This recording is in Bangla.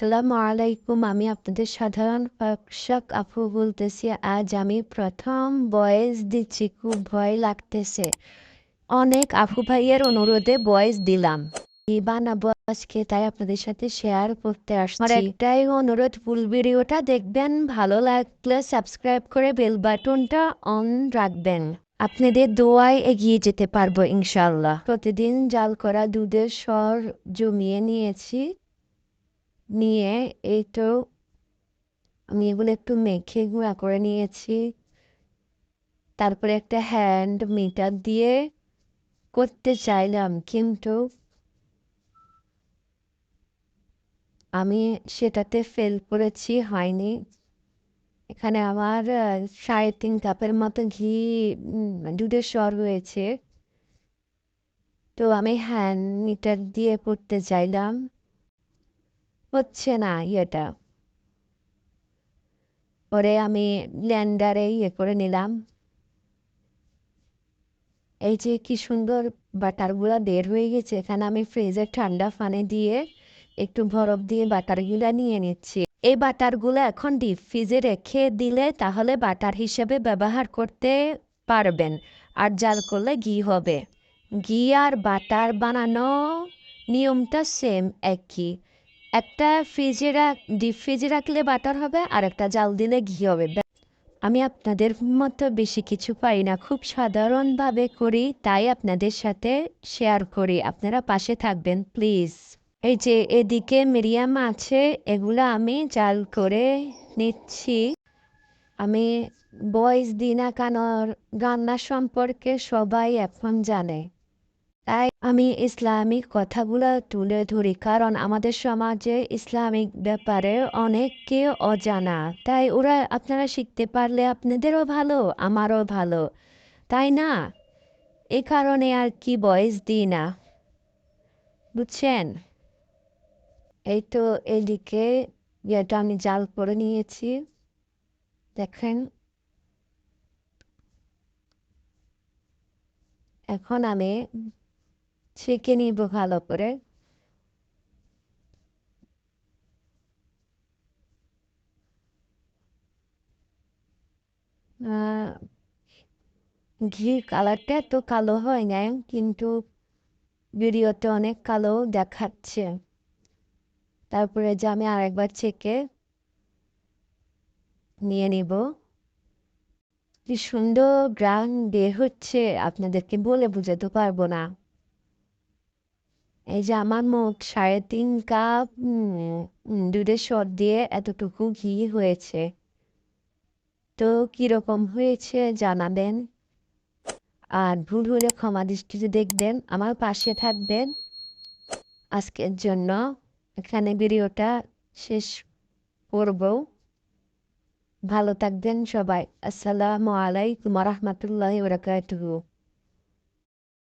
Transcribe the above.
আসসালামু আলাইকুম। আমি আপনাদের সাধারণ পোশাক আপু বলতেছি, আজ আমি প্রথম বয়েস দিচ্ছি। খুব ভয় লাগতেছে। অনেক আপু ভাইয়ের অনুরোধে বয়েস দিলাম। বানাবো আজকে, তাই আপনাদের সাথে শেয়ার করতে আসছি। একটাই অনুরোধ, ফুল ভিডিওটা দেখবেন, ভালো লাগলে সাবস্ক্রাইব করে বেল বাটনটা অন রাখবেন। আপনাদের দোয়ায় এগিয়ে যেতে পারব ইনশাল্লাহ প্রতিদিন জাল করা দুধের স্বর জমিয়ে নিয়েছি। নিয়ে এই তো আমি এগুলো একটু মেখে গুঁড়া করে নিয়েছি। তারপরে একটা হ্যান্ড মিটার দিয়ে করতে চাইলাম, কিন্তু আমি সেটাতে ফেল করেছি, হয়নি। এখানে আমার সাড়ে তিন কাপের মতো ঘি দুধের স্বর রয়েছে। তো আমি হ্যান্ড মিটার দিয়ে করতে চাইলাম। হচ্ছে না ইয়েটা। পরে আমি ব্লেন্ডারে ইয়ে করে নিলাম। এই যে কি সুন্দর বাটারগুলো বের হয়ে গেছে, এখানে আমি ফ্রিজে ঠান্ডা পানি দিয়ে একটু বরফ দিয়ে বাটারগুলো নিয়ে নিচ্ছি। এই বাটারগুলো এখন ডিপ ফ্রিজে রেখে দিলে তাহলে বাটার হিসেবে ব্যবহার করতে পারবেন। আর জাল করলে ঘি হবে। ঘি আর বাটার বানানো নিয়মটা সেম একই। একটা ফ্রিজে রাখ ডিপ ফ্রিজে রাখলে বাটার হবে, আর একটা জাল দিলে ঘি হবে। আমি আপনাদের মতো বেশি কিছু পাই না, খুব সাধারণভাবে করি, তাই আপনাদের সাথে শেয়ার করি। আপনারা পাশে থাকবেন প্লিজ এই যে, এদিকে মিরিয়াম আছে, এগুলো আমি জাল করে নিচ্ছি। আমি বয়স দিনা কানর গান্না সম্পর্কে সবাই এখন জানে। তাই আমি ইসলামিক কথাগুলো তুলে ধরি, কারণ আমাদের সমাজে ইসলামিক ব্যাপারে অনেককে অজানা। তাই ওরা আপনারা শিখতে পারলে আপনাদেরও ভালো, আমারও ভালো। তাই না? এ কারণে আর কি বয়স দিই না। বুঝছেন? এই তো এদিকে ইয়েটা আমি জাল করে নিয়েছি। দেখেন। এখন আমি ছেঁকে নিব ভালো করে ঘির কালারটা এত কালো হয় না কিন্তু ভিডিওতে অনেক কালো দেখাচ্ছে তারপরে যে আমি আরেকবার ছেঁকে নিয়ে নিব কি সুন্দর গ্রান বের হচ্ছে আপনাদেরকে বলে বুঝাতে পারব না এই যে আমার মুখ সাড়ে তিন কাপ দুধের সর দিয়ে এতটুকু ঘি হয়েছে। তো কীরকম হয়েছে জানাবেন? আর ভুল হলে ক্ষমা দৃষ্টিতে দেখবেন, আমার পাশে থাকবেন। আজকের জন্য এখানে ভিডিওটা শেষ করব। ভালো থাকবেন সবাই। আসসালামু আলাইকুম রহমতুল্লাহ বরকাতুহু।